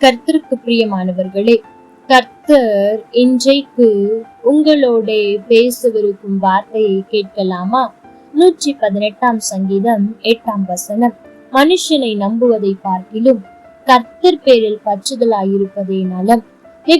கர்த்தருக்கு பிரியமானவர்களே கர்த்தர் இன்றைக்கு உங்களோட பேசவிருக்கும் வார்த்தையை கேட்கலாமா? நூற்றி பதினெட்டாம் சங்கீதம் எட்டாம் வசனம். மனுஷனை நம்புவதை பார்க்கிலும் கர்த்தர் பேரில் பற்றுதலாயிருப்பதே நலம்.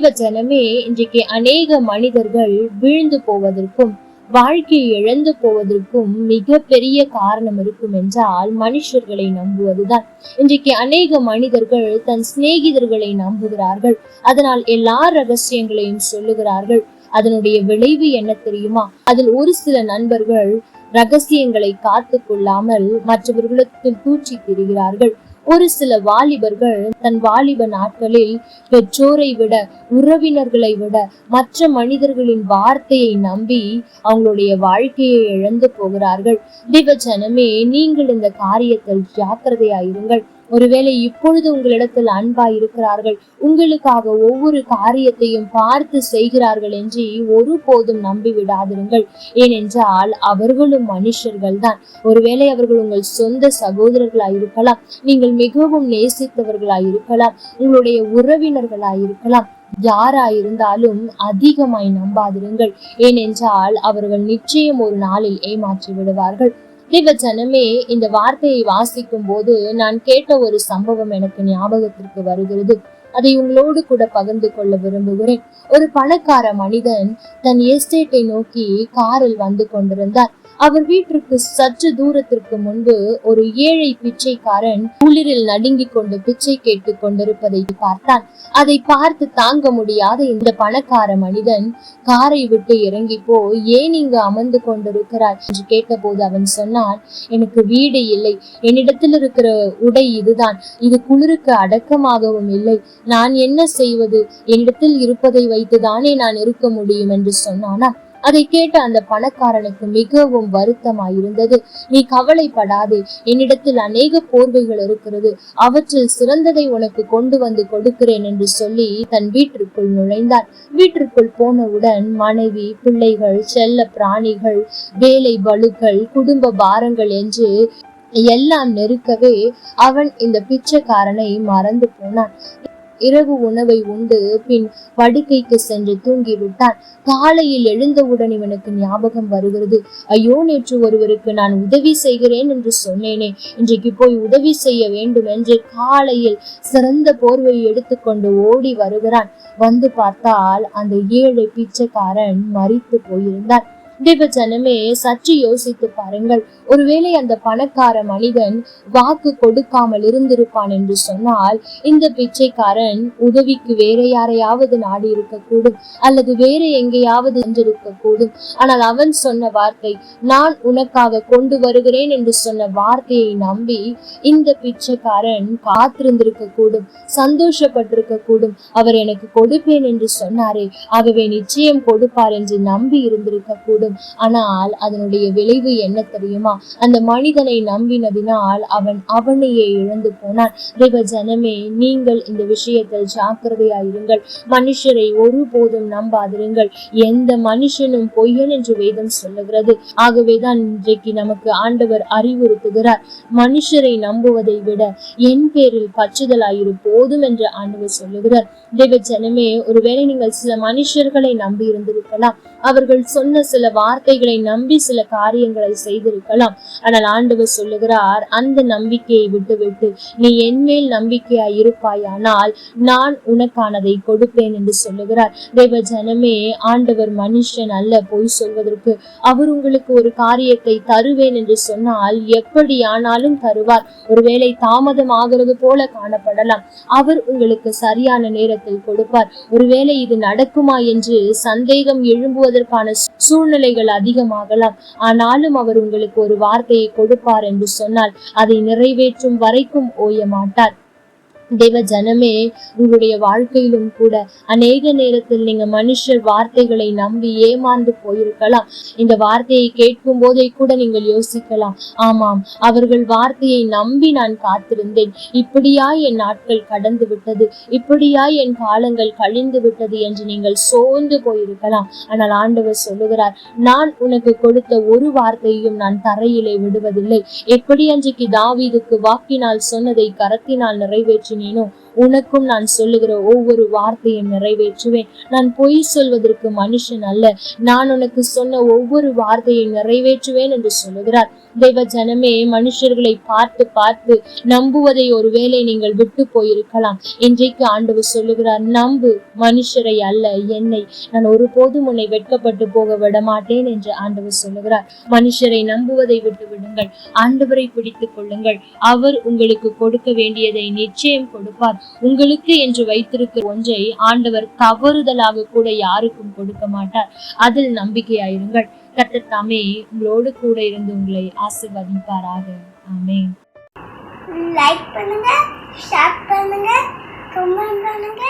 ஜனமே இன்றைக்கு அநேக மனிதர்கள் வீழ்ந்து போவதற்கும் வாழ்க்கையை இழந்து போவதற்கும் மிக பெரிய காரணம் இருக்கும் என்றால் மனுஷர்களை நம்புவதுதான். இன்றைக்கு அநேக மனிதர்கள் தன் சிநேகிதர்களை நம்புகிறார்கள். அதனால் எல்லா ரகசியங்களையும் சொல்லுகிறார்கள். அதனுடைய விளைவு என்ன தெரியுமா? அதில் ஒரு சில நண்பர்கள் ரகசியங்களை காத்து கொள்ளாமல் மற்றவர்களுக்கு தூச்சி திரிகிறார்கள். ஒரு சில வாலிபர்கள் தன் வாலிப நாட்களில் பெற்றோரை விட உறவினர்களை விட மற்ற மனிதர்களின் வார்த்தையை நம்பி அவங்களுடைய வாழ்க்கையை இழந்து போகிறார்கள். திவஜனமே நீங்கள் இந்த காரியத்தில் ஜாக்கிரதையாயிருங்கள். ஒருவேளை இப்பொழுது உங்களிடத்தில் அன்பா இருக்கிறார்கள் உங்களுக்காக ஒவ்வொரு காரியத்தையும் பார்த்து செய்கிறார்கள் என்று ஒருபோதும் நம்பி விடாதிருங்கள் ஏனென்றால் அவர்களும் மனுஷர்கள் தான் ஒருவேளை அவர்கள் உங்கள் சொந்த சகோதரர்களாய் இருக்கலாம் நீங்கள் மிகவும் நேசித்தவர்களாய் இருக்கலாம் உங்களுடைய உறவினர்களாய் இருக்கலாம் யாராயிருந்தாலும் அதிகமாய் நம்பாதிருங்கள். ஏனென்றால் அவர்கள் நிச்சயம் ஒரு நாளில் ஏமாற்றி விடுவார்கள் தேவ ஜனமே இந்த வார்த்தையை வாசிக்கும் போது நான் கேட்ட ஒரு சம்பவம் எனக்கு ஞாபகத்திற்கு வருகிறது. அதை உங்களோடு கூட பகிர்ந்து கொள்ள விரும்புகிறேன். ஒரு பணக்கார மனிதன் தன் எஸ்டேட்டை நோக்கி காரில் வந்து கொண்டிருந்தார். அவர் வீட்டிற்கு சற்று தூரத்திற்கு முன்பு ஒரு ஏழை பிச்சைக்காரன் குளிரில் நடுங்கிக் கொண்டு பிச்சை கேட்டுக் கொண்டிருப்பதை பார்த்தான். அதை பார்த்து தாங்க முடியாத இந்த பணக்கார மனிதன் காரை விட்டு இறங்கி போய் ஏன் இங்கு அமர்ந்து கொண்டிருக்கிறார் என்று கேட்டபோது அவன் சொன்னான் எனக்கு வீடு இல்லை. என்னிடத்தில் இருக்கிற உடை இதுதான். இது குளிருக்கு அடக்கமாகவும் இல்லை. நான் என்ன செய்வது? என்னிடத்தில் இருப்பதை வைத்துதானே நான் இருக்க முடியும் என்று சொன்னானா? அதை கேட்ட அந்த பணக்காரனுக்கு மிகவும் வருத்தமாயிருந்தது. நீ கவலைப்படாதே என்னிடத்தில் அநேக போர்வைகள் இருக்கிறது. அவற்றில் சிறந்ததை உனக்கு கொண்டு வந்து கொடுக்கிறேன் என்று சொல்லி தன் வீட்டிற்குள் நுழைந்தார். வீட்டிற்குள் போனவுடன் மனைவி பிள்ளைகள் செல்ல பிராணிகள் வேலை பளுக்கள் குடும்ப பாரங்கள் என்று எல்லாம் நெருக்கவே அவன் இந்த பிச்சைக்காரனை மறந்து போனான். இரவு உணவை உண்டு. பின் படுக்கைக்கு சென்று தூங்கி விட்டான் காலையில் எழுந்தவுடன் இவனுக்கு ஞாபகம் வருகிறது. ஐயோ நேற்று ஒருவருக்கு நான் உதவி செய்கிறேன் என்று சொன்னேனே. இன்றைக்கு போய் உதவி செய்ய வேண்டும் என்று காலையில் சிறந்த போர்வை எடுத்துக்கொண்டு ஓடி வருகிறான். வந்து பார்த்தால் அந்த ஏழை பிச்சைக்காரன் மறித்து போயிருந்தான். தேவ சற்று யோசித்து பாருங்கள். ஒருவேளை அந்த பணக்கார மனிதன் வாக்கு கொடுக்காமல் இருந்திருப்பான் என்று சொன்னால் இந்த பிச்சைக்காரன் உதவிக்கு வேற யாரையாவது நாடி இருக்கக்கூடும் அல்லது வேற எங்கேயாவது சென்றிருக்க கூடும் ஆனால் அவன் சொன்ன வார்த்தை நான் உனக்காக கொண்டு வருகிறேன் என்று சொன்ன வார்த்தையை நம்பி இந்த பிச்சைக்காரன் காத்திருந்திருக்க கூடும் சந்தோஷப்பட்டிருக்க கூடும் அவர் எனக்கு கொடுப்பேன் என்று சொன்னாரே ஆகவே நிச்சயம் கொடுப்பார் என்று நம்பி இருந்திருக்க கூடும் கூடும் ஆனால் அதனுடைய விளைவு என்ன தெரியுமா? அந்த மனிதனை நம்பினதினால் அவன் அவனையே இழந்து போனான். தேவ ஜனமே நீங்கள் இந்த விஷயத்தில் ஜாக்கிரதையாயிருங்கள் மனுஷரை ஒருபோதும் நம்பாதிருங்கள். எந்த மனுஷனும் பொய்யன் என்று வேதம் சொல்லுகிறது. ஆகவேதான் இன்றைக்கு நமக்கு ஆண்டவர் அறிவுறுத்துகிறார். மனுஷரை நம்புவதை விட என் பேரில் பச்சுதலாயிரு போதும் என்று ஆண்டவர் சொல்லுகிறார். தேவ ஜனமே ஒருவேளை நீங்கள் சில மனுஷர்களை நம்பி இருந்திருக்கலாம் அவர்கள் சொன்ன சில வார்த்தைகளை நம்பி சில காரியங்களை செய்திருக்கலாம். ஆனால் ஆண்டவர் சொல்லுகிறார் அந்த நம்பிக்கையை விட்டுவிட்டு நீ என்மேல் நம்பிக்கையாய் இருப்பாயானால் நான் உனக்கானதை கொடுப்பேன் என்று சொல்லுகிறார். தேவ ஜனமே ஆண்டவர் மனுஷன் அல்ல பொய் சொல்வதற்கு. அவர் உங்களுக்கு ஒரு காரியத்தை தருவேன் என்று சொன்னால் எப்படி ஆனாலும் தருவார். ஒருவேளை தாமதம் ஆகிறது போல காணப்படலாம். அவர் உங்களுக்கு சரியான நேரத்தில் கொடுப்பார். ஒருவேளை இது நடக்குமா என்று சந்தேகம் எழும்புவதற்கான சூழ்நிலை கட்டளைகள் அதிகமாகலாம். ஆனாலும் அவர் உங்களுக்கு ஒரு வார்த்தையை கொடுப்பார் என்று சொன்னால் அதை நிறைவேற்றும் வரைக்கும் ஓய மாட்டார் தேவ ஜனமே உங்களுடைய வாழ்க்கையிலும் கூட அநேக நேரத்தில் நீங்க மனுஷர் வார்த்தைகளை நம்பி ஏமாந்து போயிருக்கலாம். இந்த வார்த்தையை கேட்கும் போதே கூட நீங்கள் யோசிக்கலாம். ஆமாம் அவர்கள் வார்த்தையை நம்பி நான் காத்திருந்தேன். இப்படியா என் நாட்கள் கடந்து விட்டது. இப்படியா என் காலங்கள் கழிந்து விட்டது என்று நீங்கள் சோர்ந்து போயிருக்கலாம். ஆனால் ஆண்டவர் சொல்லுகிறார் நான் உனக்கு கொடுத்த ஒரு வார்த்தையும் நான் தரையிலே விடுவதில்லை. எப்படி அன்றைக்கு தாவீதுக்கு வாக்கினால் சொன்னதை கரத்தினால் நிறைவேற்றி நிறைவேற்றினேனோ உனக்கும் நான் சொல்லுகிற ஒவ்வொரு வார்த்தையும் நிறைவேற்றுவேன். நான் பொய் சொல்வதற்கு மனுஷன் அல்ல. நான் உனக்கு சொன்ன ஒவ்வொரு வார்த்தையை நிறைவேற்றுவேன் என்று சொல்லுகிறார். தெய்வ ஜனமே மனுஷர்களை பார்த்து பார்த்து நம்புவதை ஒருவேளை நீங்கள் விட்டு போயிருக்கலாம். இன்றைக்கு ஆண்டவர் சொல்லுகிறார் நம்பு மனுஷரை அல்ல என்னை. நான் ஒருபோதும் உன்னை வெட்கப்பட்டு போக விட மாட்டேன் என்று ஆண்டவர் சொல்லுகிறார். மனுஷரை நம்புவதை விட்டு விடுங்கள் ஆண்டவரை பிடித்துக் கொள்ளுங்கள். அவர் உங்களுக்கு கொடுக்க வேண்டியதை நிச்சயம் கொடுப்பார். உங்களுக்கு என்று வைத்திருக்க ஒன்றை ஆண்டவர் தவறுதலாக கூட யாருக்கும் கொடுக்க மாட்டார். அதில் நம்பிக்கையாயிருங்கள். கர்த்தர் தாமே உங்களோடு கூட இருந்து உங்களை ஆசிர்வதிப்பாராக. ஆமே லைக் பண்ணுங்க ஷேர் பண்ணுங்க கமெண்ட் பண்ணுங்க.